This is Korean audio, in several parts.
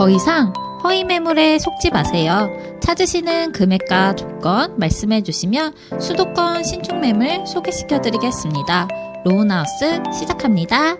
더 이상 허위 매물에 속지 마세요. 찾으시는 금액과 조건 말씀해 주시면 수도권 신축 매물 소개시켜 드리겠습니다. 로운하우스 시작합니다.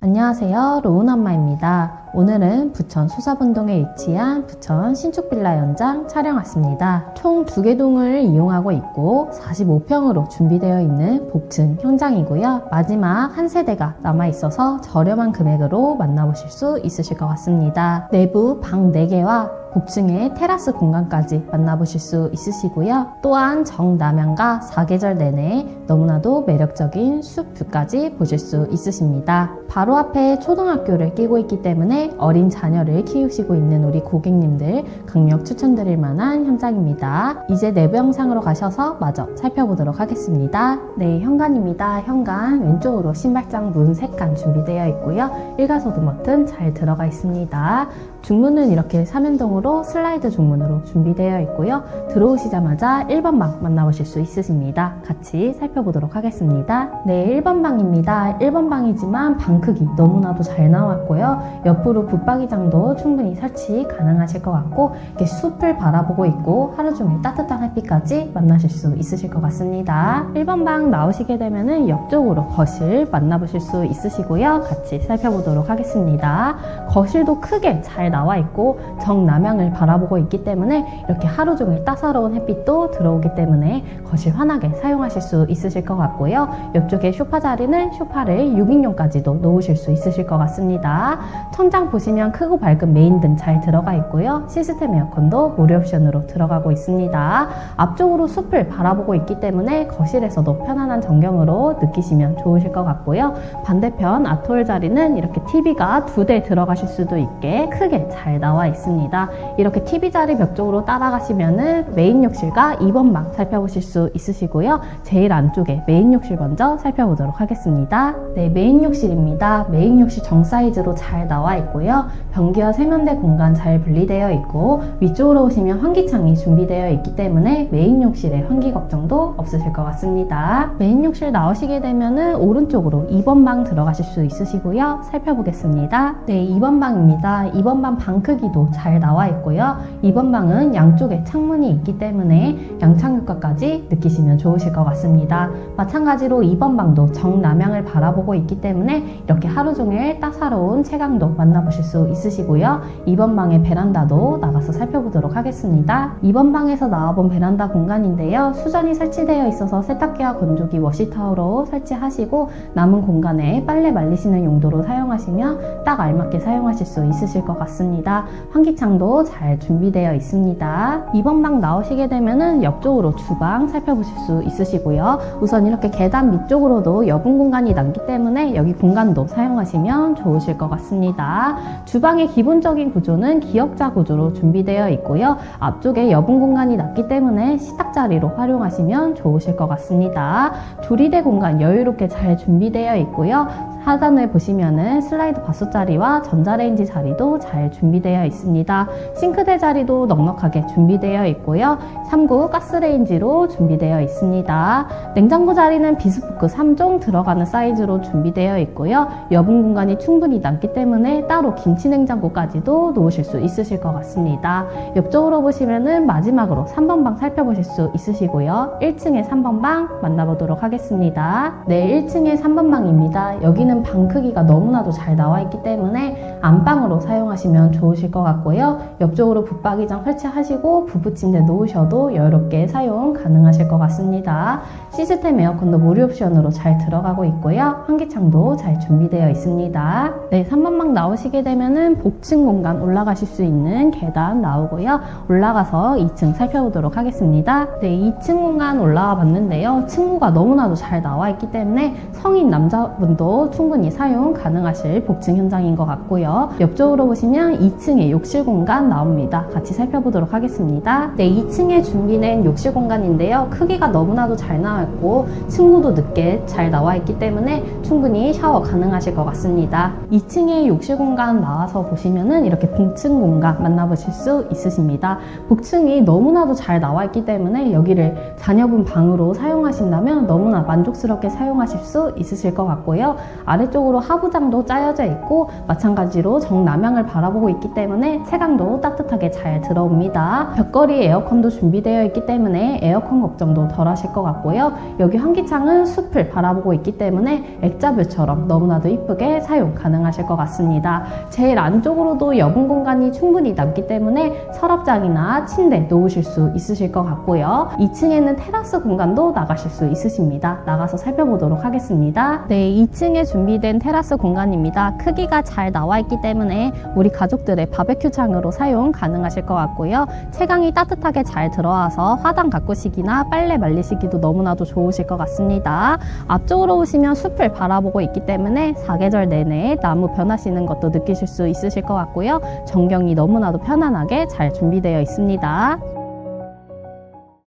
안녕하세요. 로운엄마입니다. 오늘은 부천 수사분동에 위치한 부천 신축빌라 연장 촬영 왔습니다. 총 두 개 동을 이용하고 있고 45평으로 준비되어 있는 복층 현장이고요. 마지막 한 세대가 남아 있어서 저렴한 금액으로 만나보실 수 있으실 것 같습니다. 내부 방 4개와 복층의 테라스 공간까지 만나보실 수 있으시고요. 또한 정남향과 사계절 내내 너무나도 매력적인 숲 뷰까지 보실 수 있으십니다. 바로 앞에 초등학교를 끼고 있기 때문에 어린 자녀를 키우시고 있는 우리 고객님들 강력 추천드릴 만한 현장입니다. 이제 내부 영상으로 가셔서 마저 살펴보도록 하겠습니다. 네, 현관입니다. 현관 왼쪽으로 신발장 문 3칸 준비되어 있고요. 일가소드 버튼 잘 들어가 있습니다. 중문은 이렇게 삼연동으로 슬라이드 중문으로 준비되어 있고요. 들어오시자마자 1번 방 만나보실 수 있으십니다. 같이 살펴보도록 하겠습니다. 네, 1번 방입니다. 1번 방이지만 방 크기 너무나도 잘 나왔고요. 옆으로 붙박이장도 충분히 설치 가능하실 것 같고 이렇게 숲을 바라보고 있고 하루 종일 따뜻한 햇빛까지 만나실 수 있으실 것 같습니다. 1번 방 나오시게 되면은 옆쪽으로 거실 만나보실 수 있으시고요. 같이 살펴보도록 하겠습니다. 거실도 크게 잘 나와 있고 정남향을 바라보고 있기 때문에 이렇게 하루 종일 따사로운 햇빛도 들어오기 때문에 거실 환하게 사용하실 수 있으실 것 같고요. 옆쪽에 쇼파 자리는 쇼파를 6인용까지도 놓으실 수 있으실 것 같습니다. 천장 보시면 크고 밝은 메인 등 잘 들어가 있고요. 시스템 에어컨도 무료 옵션으로 들어가고 있습니다. 앞쪽으로 숲을 바라보고 있기 때문에 거실에서도 편안한 전경으로 느끼시면 좋으실 것 같고요. 반대편 아톨 자리는 이렇게 TV가 두 대 들어가실 수도 있게 크게 잘 나와 있습니다. 이렇게 TV 자리 벽 쪽으로 따라가시면은 메인 욕실과 2번 방 살펴보실 수 있으시고요. 제일 안쪽에 메인 욕실 먼저 살펴보도록 하겠습니다. 네, 메인 욕실입니다. 메인 욕실 정 사이즈로 잘 나와 있고요. 변기와 세면대 공간 잘 분리되어 있고 위쪽으로 오시면 환기창이 준비되어 있기 때문에 메인 욕실에 환기 걱정도 없으실 것 같습니다. 메인 욕실 나오시게 되면은 오른쪽으로 2번 방 들어가실 수 있으시고요. 살펴보겠습니다. 네, 2번 방입니다. 2번 방방 크기도 잘 나와 있고요. 2번 방은 양쪽에 창문이 있기 때문에 양창 효과까지 느끼시면 좋으실 것 같습니다. 마찬가지로 2번 방도 정남향을 바라보고 있기 때문에 이렇게 하루 종일 따사로운 채광도 만나보실 수 있으시고요. 2번 방의 베란다도 나가서 살펴보도록 하겠습니다. 2번 방에서 나와본 베란다 공간인데요. 수전이 설치되어 있어서 세탁기와 건조기, 워시타워로 설치하시고 남은 공간에 빨래 말리시는 용도로 사용하시면 딱 알맞게 사용하실 수 있으실 것 같습니다. 환기창도 잘 준비되어 있습니다. 2번 방 나오시게 되면은 옆쪽으로 주방 살펴보실 수 있으시고요. 우선 이렇게 계단 밑쪽으로도 여분 공간이 남기 때문에 여기 공간도 사용하시면 좋으실 것 같습니다. 주방의 기본적인 구조는 기역자 구조로 준비되어 있고요. 앞쪽에 여분 공간이 낮기 때문에 식탁 자리로 활용하시면 좋으실 것 같습니다. 조리대 공간 여유롭게 잘 준비되어 있고요. 하단을 보시면은 슬라이드 바수 자리와 전자레인지 자리도 잘 준비되어 있습니다. 싱크대 자리도 넉넉하게 준비되어 있고요. 3구 가스레인지로 준비되어 있습니다. 냉장고 자리는 비스포크 3종 들어가는 사이즈로 준비되어 있고요. 여분 공간이 충분히 남기 때문에 따로 김치 냉장고까지도 놓으실 수 있으실 것 같습니다. 옆쪽으로 보시면은 마지막으로 3번 방 살펴보실 수 있으시고요. 1층에 3번 방 만나보도록 하겠습니다. 네, 1층에 3번 방입니다. 여기는 방 크기가 너무나도 잘 나와 있기 때문에 안방으로 사용하시면 좋으실 것 같고요. 옆쪽으로 붙박이장 설치하시고 부부침대 놓으셔도 여유롭게 사용 가능하실 것 같습니다. 시스템 에어컨도 무료 옵션으로 잘 들어가고 있고요. 환기창도 잘 준비되어 있습니다. 네, 3번 방 나오시게 되면은 복층 공간 올라가실 수 있는 계단 나오고요. 올라가서 2층 살펴보도록 하겠습니다. 네, 2층 공간 올라와 봤는데요. 층고가 너무나도 잘 나와 있기 때문에 성인 남자분도 충분히 사용 가능하실 복층 현장인 것 같고요. 옆쪽으로 보시면 2층에 욕실 공간 나옵니다. 같이 살펴보도록 하겠습니다. 네, 2층에 준비된 욕실 공간인데요. 크기가 너무나도 잘 나와 있고 층고도 늦게 잘 나와 있기 때문에 충분히 샤워 가능하실 것 같습니다. 2층에 욕실 공간 나와서 보시면은 이렇게 복층 공간 만나보실 수 있으십니다. 복층이 너무나도 잘 나와 있기 때문에 여기를 자녀분 방으로 사용하신다면 너무나 만족스럽게 사용하실 수 있으실 것 같고요. 아래쪽으로 하부장도 짜여져 있고 마찬가지로 정남향을 바라보 고 있기 때문에 채광도 따뜻하게 잘 들어옵니다. 벽걸이 에어컨도 준비되어 있기 때문에 에어컨 걱정도 덜 하실 것 같고요. 여기 환기창은 숲을 바라보고 있기 때문에 액자뷰처럼 너무나도 이쁘게 사용 가능하실 것 같습니다. 제일 안쪽으로도 여분 공간이 충분히 남기 때문에 서랍장이나 침대 놓으실 수 있으실 것 같고요. 2층에는 테라스 공간도 나가실 수 있으십니다. 나가서 살펴보도록 하겠습니다. 네, 2층에 준비된 테라스 공간입니다. 크기가 잘 나와 있기 때문에 우리 가족들의 바베큐 창으로 사용 가능하실 것 같고요. 채광이 따뜻하게 잘 들어와서 화단 가꾸시기나 빨래 말리시기도 너무나도 좋으실 것 같습니다. 앞쪽으로 오시면 숲을 바라보고 있기 때문에 사계절 내내 나무 변하시는 것도 느끼실 수 있으실 것 같고요. 전경이 너무나도 편안하게 잘 준비되어 있습니다.